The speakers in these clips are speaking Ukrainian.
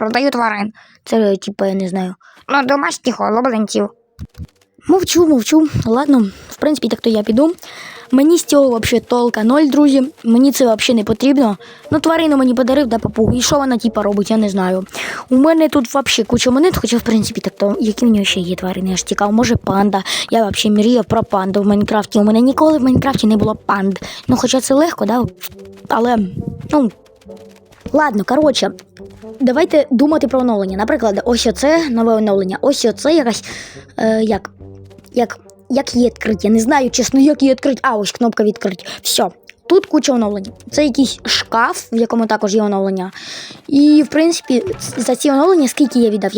продаю тварин. Це, типа, я не знаю. Ну, домашніх улюбленців. Мовчу, мовчу. Ладно, в принципі, так то я піду. Мені з цього взагалі толка ноль, друзі. Мені це взагалі не потрібно. Ну, тварину мені подарив, да папугу. І що вона типа робить, я не знаю. У мене тут взагалі куча монет, хоча, в принципі, так то які в нього ще є тварини. Я ж цікав, може панда. Я взагалі мріяв про панду в Майнкрафті. У мене ніколи в Майнкрафті не було панд. Ну, хоча це легко, да? Але, ну. Ладно, коротше, давайте думати про оновлення. Наприклад, ось оце нове оновлення, ось оце якась. Е, як? Як, як її відкрити? Я не знаю, чесно, як її відкрити. А, ось кнопка відкрити. Все. Тут куча оновлень. Це якийсь шкаф, в якому також є оновлення. І, в принципі, за ці оновлення скільки я віддав?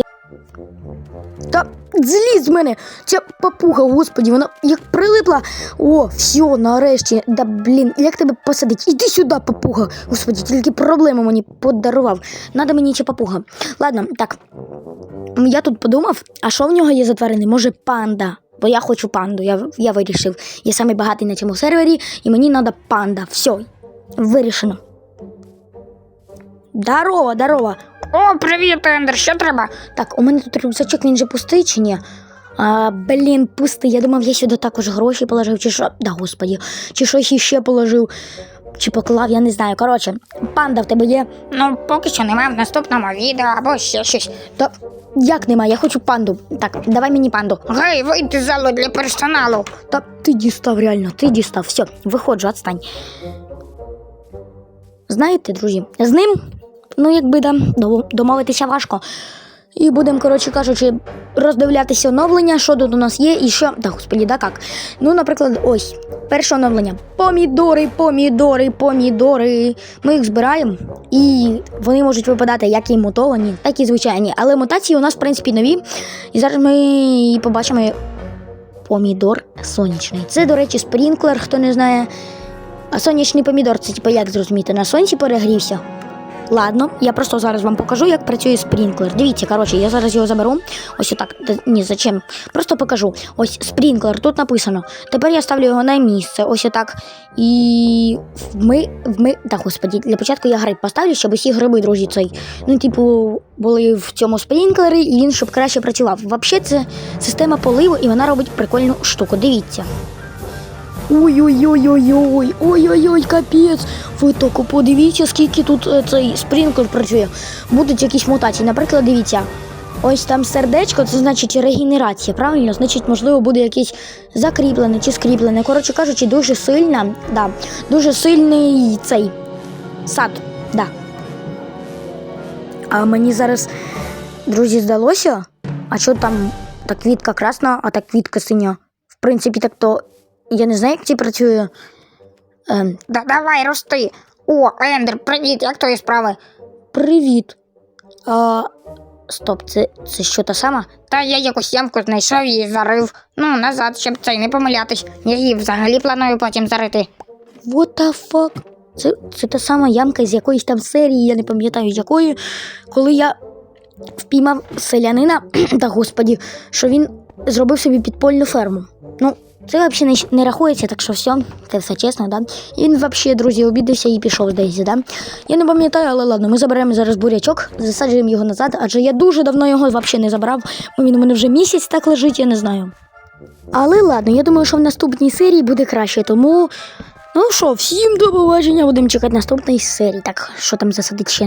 Та зліз з мене! Ця папуга, господі, вона як прилипла. О, все, нарешті. Да блін, як тебе посадить? Іди сюди, папуга. Господі, тільки проблему мені подарував. Надо мені ця папуга. Ладно, так. Я тут подумав, а що в нього є за? Може, панда. Бо я хочу панду, я, я вирішив. Я самий багатий на цьому сервері, і мені треба панда. Все, вирішено. Здорово, здорово. О, привіт, Ендер, що треба? Так, у мене тут рюкзачок, він же пустий чи ні? А, блін, пустий. Я думав, я сюди також гроші положив, чи що. Да, господі, чи щось іще положив, чи поклав, я не знаю. Коротше, панда в тебе є. Ну, поки що немає в наступному відео або ще щось. Та як нема, я хочу панду. Так, давай мені панду. Гей, вийди з залу для персоналу. Та ти дістав реально, ти дістав. Все, виходжу, отстань. Знаєте, друзі, з ним, ну якби да, домовитися важко. І будемо, коротше кажучи, роздивлятися оновлення, що тут у нас є, і що. Та господі, да як. Ну, наприклад, ось перше оновлення. Помідори, помідори, помідори. Ми їх збираємо, і вони можуть випадати як і мутовані, так і звичайні. Але мутації у нас, в принципі, нові. І зараз ми побачимо помідор сонячний. Це, до речі, спрінклер, хто не знає. А сонячний помідор це типу як зрозуміти? На сонці перегрівся. Ладно, я просто зараз вам покажу, як працює спрінклер. Дивіться, коротше, я зараз його заберу. Ось отак. Ні, зачем? Просто покажу. Ось спрінклер, тут написано. Тепер я ставлю його на місце. Ось отак. І ми. ми... Так, господі, для початку я гриб поставлю, щоб усі гриби, друзі, цей. Ну, типу, були в цьому спрінклері, і він щоб краще працював. Взагалі, це система поливу, і вона робить прикольну штуку. Дивіться. Ой-ой-ой-ой-ой, ой-ой-ой, капець. Ви тільки подивіться, скільки тут е, цей спрінклер працює. Будуть якісь мутації. Наприклад, дивіться, ось там сердечко, це значить регенерація, правильно? Значить, можливо, буде якесь закріплене чи скріплене. Коротше кажучи, дуже сильна, да, дуже сильний цей сад. Да. А мені зараз, друзі, здалося, а що там та квітка красна, а та квітка синя. В принципі, так то я не знаю, як це працює. Ем, Да давай рости. О, Ендер, привіт, як твої справи? привіт. А, стоп, це, це що та сама? Та я якусь ямку знайшов і зарив. Ну, назад, щоб цей не помилятись. Я її взагалі планую потім зарити. What the fuck? Це, це та сама ямка з якоїсь там серії, я не пам'ятаю з якої, коли я впіймав селянина, та господі, що він зробив собі підпольну ферму. Ну, це взагалі не, не рахується, так що все, це все чесно, да? Він взагалі, друзі, обідався і пішов десь, да? Я не пам'ятаю, але ладно, ми заберемо зараз бурячок, засаджуємо його назад, адже я дуже давно його взагалі не забрав, він у мене вже місяць так лежить, я не знаю. Але ладно, я думаю, що в наступній серії буде краще, тому. Ну що, всім до побачення, будемо чекати наступної серії. Так, що там засадить ще